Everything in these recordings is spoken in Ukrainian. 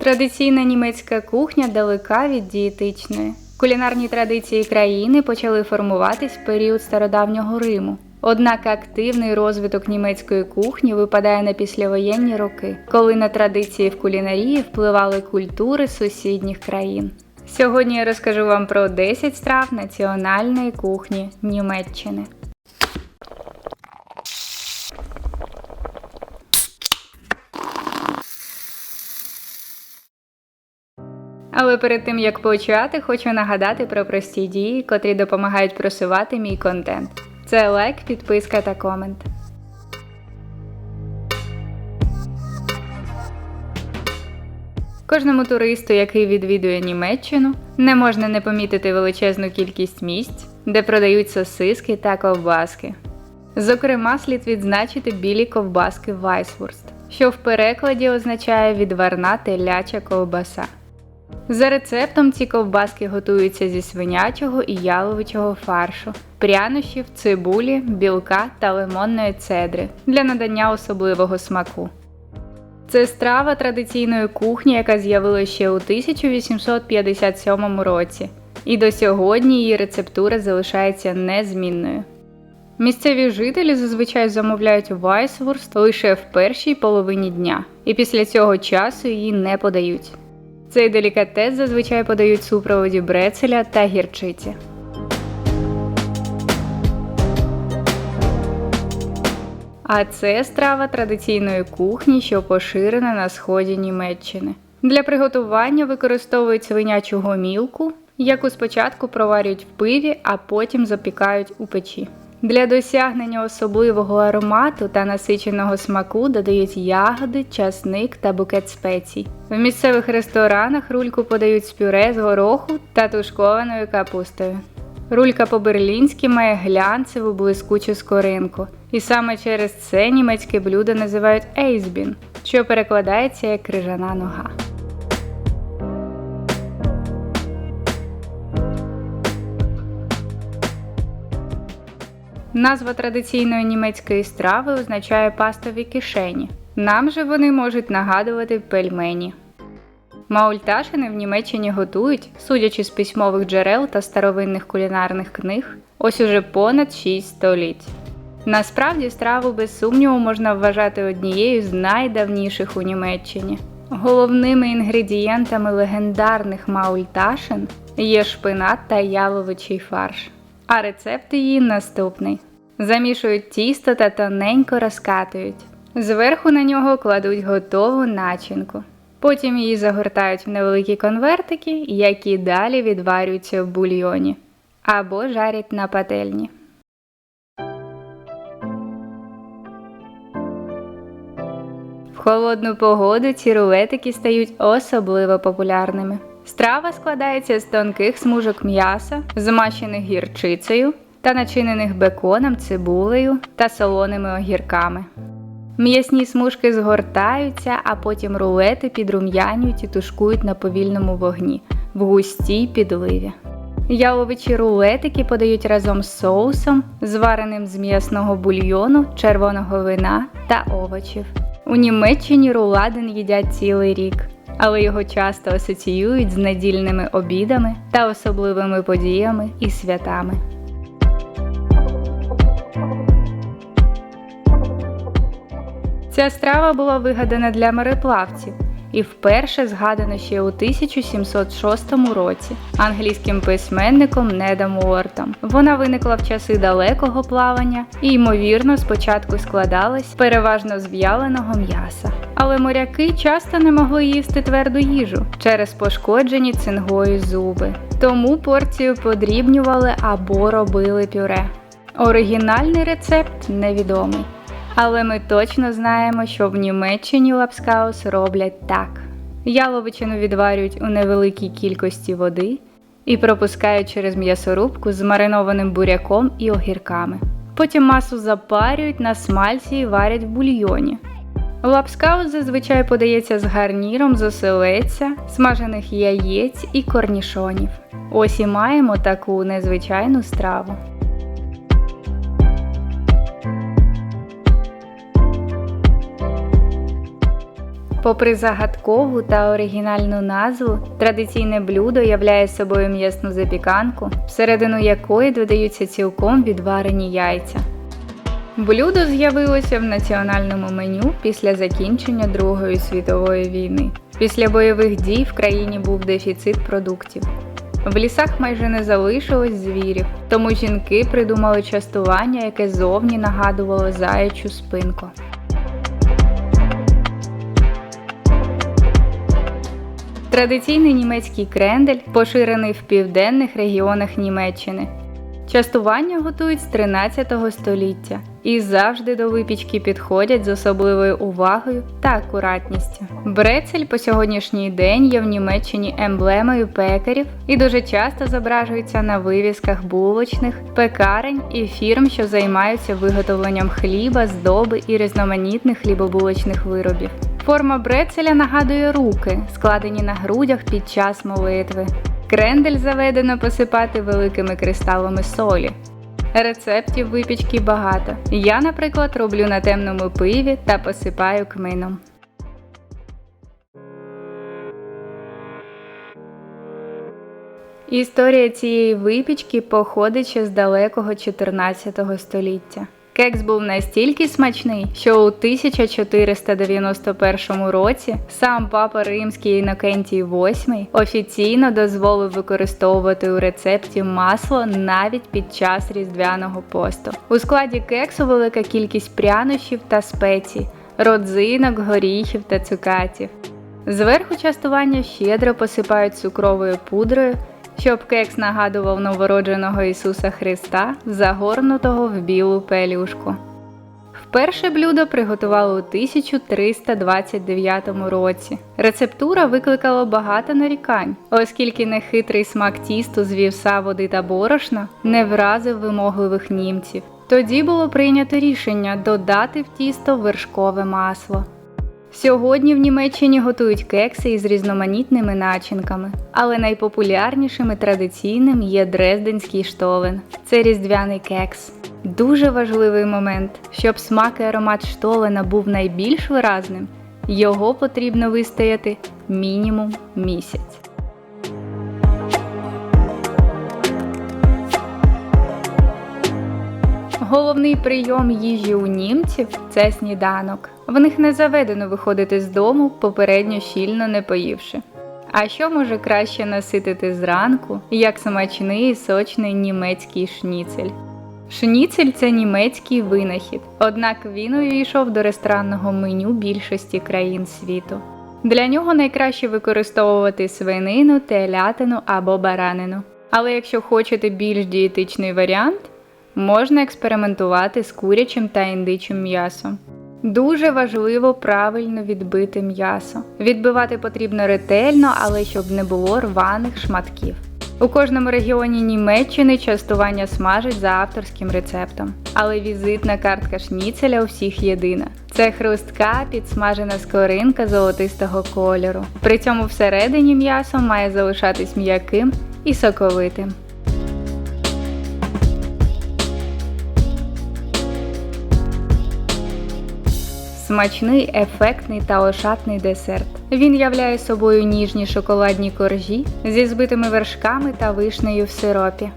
Традиційна німецька кухня далека від дієтичної. Кулінарні традиції країни почали формуватись в період стародавнього Риму. Однак активний розвиток німецької кухні випадає на післявоєнні роки, коли на традиції в кулінарії впливали культури сусідніх країн. Сьогодні я розкажу вам про 10 страв національної кухні Німеччини. Але перед тим як почати, хочу нагадати про прості дії, котрі допомагають просувати мій контент. Це лайк, підписка та комент. Кожному туристу, який відвідує Німеччину, не можна не помітити величезну кількість місць, де продають сосиски та ковбаски. Зокрема, слід відзначити білі ковбаски Weisswurst, що в перекладі означає відварна теляча ковбаса. За рецептом ці ковбаски готуються зі свинячого і яловичого фаршу, прянощів, цибулі, білка та лимонної цедри для надання особливого смаку. Це страва традиційної кухні, яка з'явилася ще у 1857 році, і до сьогодні її рецептура залишається незмінною. Місцеві жителі зазвичай замовляють вайсвурст лише в першій половині дня, і після цього часу її не подають. Цей делікатес зазвичай подають супроводі брецеля та гірчиці. А це страва традиційної кухні, що поширена на сході Німеччини. Для приготування використовують свинячу гомілку, яку спочатку проварюють в пиві, а потім запікають у печі. Для досягнення особливого аромату та насиченого смаку додають ягоди, часник та букет спецій. В місцевих ресторанах рульку подають з пюре з гороху та тушкованою капустою. Рулька по-берлінськи має глянцеву блискучу скоринку, і саме через це німецьке блюдо називають ейсбін, що перекладається як крижана нога. Назва традиційної німецької страви означає пастові кишені. Нам же вони можуть нагадувати пельмені. Маульташини в Німеччині готують, судячи з письмових джерел та старовинних кулінарних книг, ось уже понад 6 століть. Насправді страву без сумніву можна вважати однією з найдавніших у Німеччині. Головними інгредієнтами легендарних маульташин є шпинат та яловичий фарш. А рецепт її наступний: замішують тісто та тоненько розкатують. Зверху на нього кладуть готову начинку. Потім її загортають в невеликі конвертики, які далі відварюються в бульйоні або жарять на пательні. В холодну погоду ці рулетики стають особливо популярними. Страва складається з тонких смужок м'яса, змащених гірчицею та начинених беконом, цибулею та солоними огірками. М'ясні смужки згортаються, а потім рулети підрум'янюють і тушкують на повільному вогні в густій підливі. Яловичі рулетики подають разом з соусом, звареним з м'ясного бульйону, червоного вина та овочів. У Німеччині руладин їдять цілий рік, але його часто асоціюють з недільними обідами та особливими подіями і святами. Ця страва була вигадана для мореплавців і вперше згадана ще у 1706 році англійським письменником Недом Уортом. Вона виникла в часи далекого плавання і, ймовірно, спочатку складалась переважно з в'яленого м'яса. Але моряки часто не могли їсти тверду їжу через пошкоджені цингою зуби. Тому порцію подрібнювали або робили пюре. Оригінальний рецепт невідомий. Але ми точно знаємо, що в Німеччині лапскаус роблять так: яловичину відварюють у невеликій кількості води і пропускають через м'ясорубку з маринованим буряком і огірками. Потім масу запарюють на смальці і варять в бульйоні. Лапскаус зазвичай подається з гарніром з оселедця, смажених яєць і корнішонів. Ось і маємо таку незвичайну страву. Попри загадкову та оригінальну назву, традиційне блюдо являє собою м'ясну запіканку, всередину якої додаються цілком відварені яйця. Блюдо з'явилося в національному меню після закінчення Другої світової війни. Після бойових дій в країні був дефіцит продуктів. В лісах майже не залишилось звірів, тому жінки придумали частування, яке зовні нагадувало заячу спинку. Традиційний німецький крендель поширений в південних регіонах Німеччини. Частування готують з 13 століття і завжди до випічки підходять з особливою увагою та акуратністю. Брецель по сьогоднішній день є в Німеччині емблемою пекарів і дуже часто зображується на вивісках булочних, пекарень і фірм, що займаються виготовленням хліба, здоби і різноманітних хлібобулочних виробів. Форма брецеля нагадує руки, складені на грудях під час молитви. Крендель заведено посипати великими кристалами солі. Рецептів випічки багато. Я, наприклад, роблю на темному пиві та посипаю кмином. Історія цієї випічки походить ще з далекого 14 століття. Кекс був настільки смачний, що у 1491 році сам папа римський Інокентій VIII офіційно дозволив використовувати у рецепті масло навіть під час різдвяного посту. У складі кексу велика кількість прянощів та спецій, родзинок, горіхів та цукатів. Зверху частування щедро посипають цукровою пудрою щоб кекс нагадував новородженого Ісуса Христа, загорнутого в білу пелюшку. Вперше блюдо приготували у 1329 році. Рецептура викликала багато нарікань, оскільки нехитрий смак тісту з вівса, води та борошна не вразив вимогливих німців. Тоді було прийнято рішення додати в тісто вершкове масло. Сьогодні в Німеччині готують кекси із різноманітними начинками, але найпопулярнішим і традиційним є дрезденський штолен. Це різдвяний кекс. Дуже важливий момент, щоб смак і аромат штолена був найбільш виразним, його потрібно вистояти мінімум місяць. Головний прийом їжі у німців це сніданок. В них не заведено виходити з дому, попередньо щільно не поївши. А що може краще наситити зранку, як смачний і сочний німецький шніцель? Шніцель це німецький винахід, однак він увійшов до ресторанного меню більшості країн світу. Для нього найкраще використовувати свинину, телятину або баранину. Але якщо хочете більш дієтичний варіант, можна експериментувати з курячим та індичим м'ясом. Дуже важливо правильно відбити м'ясо. Відбивати потрібно ретельно, але щоб не було рваних шматків. У кожному регіоні Німеччини частування смажать за авторським рецептом, але візитна картка шніцеля у всіх єдина. Це хрустка, підсмажена скоринка золотистого кольору. При цьому всередині м'ясо має залишатись м'яким і соковитим. Смачний, ефектний та ошатний десерт. Він являє собою ніжні шоколадні коржі зі збитими вершками та вишнею в сиропі.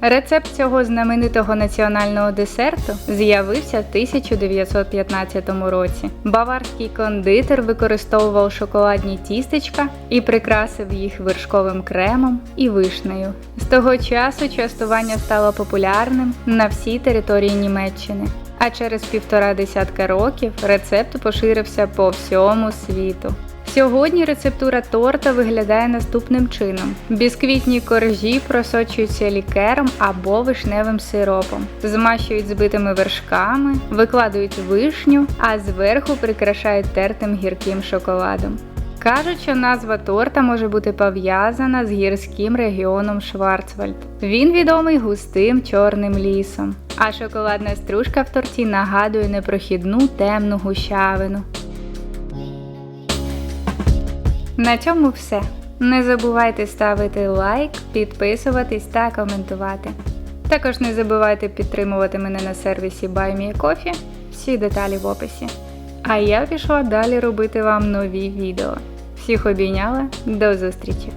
Рецепт цього знаменитого національного десерту з'явився в 1915 році. Баварський кондитер використовував шоколадні тістечка і прикрасив їх вершковим кремом і вишнею. З того часу частування стало популярним на всій території Німеччини а через півтора десятка років рецепт поширився по всьому світу. Сьогодні рецептура торта виглядає наступним чином: бісквітні коржі просочуються лікером або вишневим сиропом, змащують збитими вершками, викладують вишню, а зверху прикрашають тертим гірким шоколадом. Кажуть, що назва торта може бути пов'язана з гірським регіоном Шварцвальд. Він відомий густим чорним лісом, а шоколадна стружка в торті нагадує непрохідну темну гущавину. На цьому все. Не забувайте ставити лайк, підписуватись та коментувати. Також не забувайте підтримувати мене на сервісі BuyMeACoffee. Всі деталі в описі. А я пішла далі робити вам нові відео. Всіх обійняла, до зустрічі!